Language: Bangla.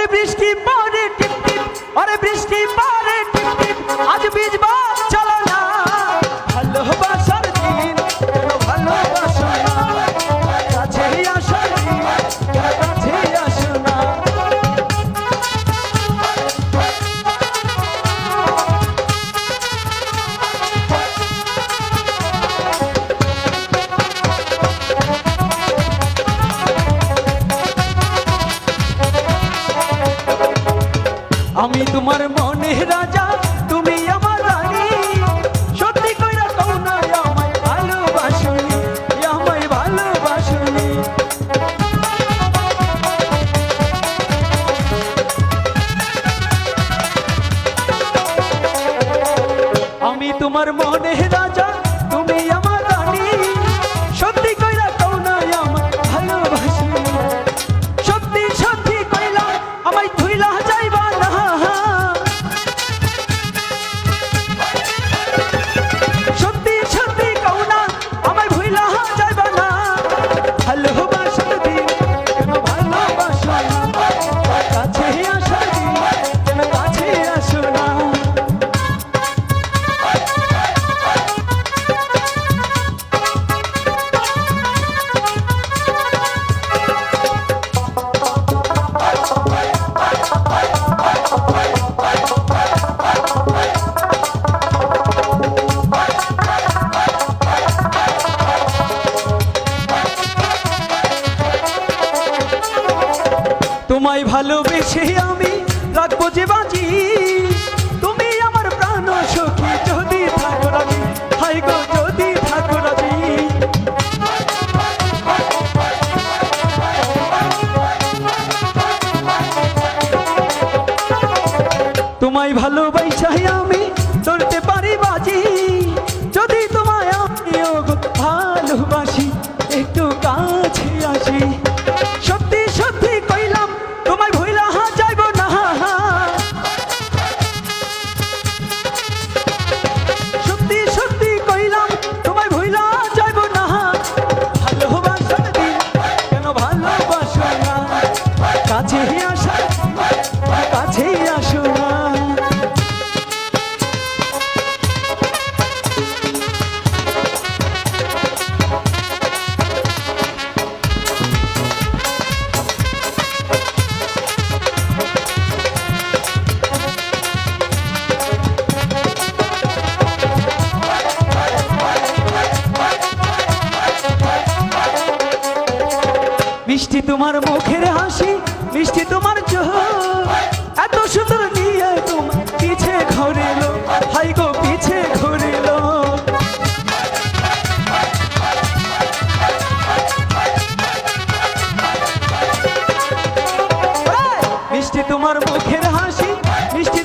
ওরে বৃষ্টি পরে টিপ টিপ আরে বৃষ্টি পরে আমি তোমার মনে রাজা, তুমি আমার রানী। সত্যি কইরা কও না আমায় ভালোবাসনি আমায় ভালোবাসনি। আমি তোমার মনে রাজা, তুমি ভালোবেসে আমি রাখব যে বাজি। তুমি আমার প্রাণ সখী, যদি থাকো রাজি হাই যদি থাকো রাজি। তোমায় ভালোবাসাই আমি চলতে পারি বাজি। যদি তোমায় আমিও ভালোবাসি, একটু কাছে আসি। তোমার মুখের হাসি, মিষ্টি তোমার চোখ। এত সুন্দর নিয়ে তোমার পিছে ঘরেলো। হাই গো, পিছে ঘরেলো। মিষ্টি তোমার মুখের হাসি, মিষ্টি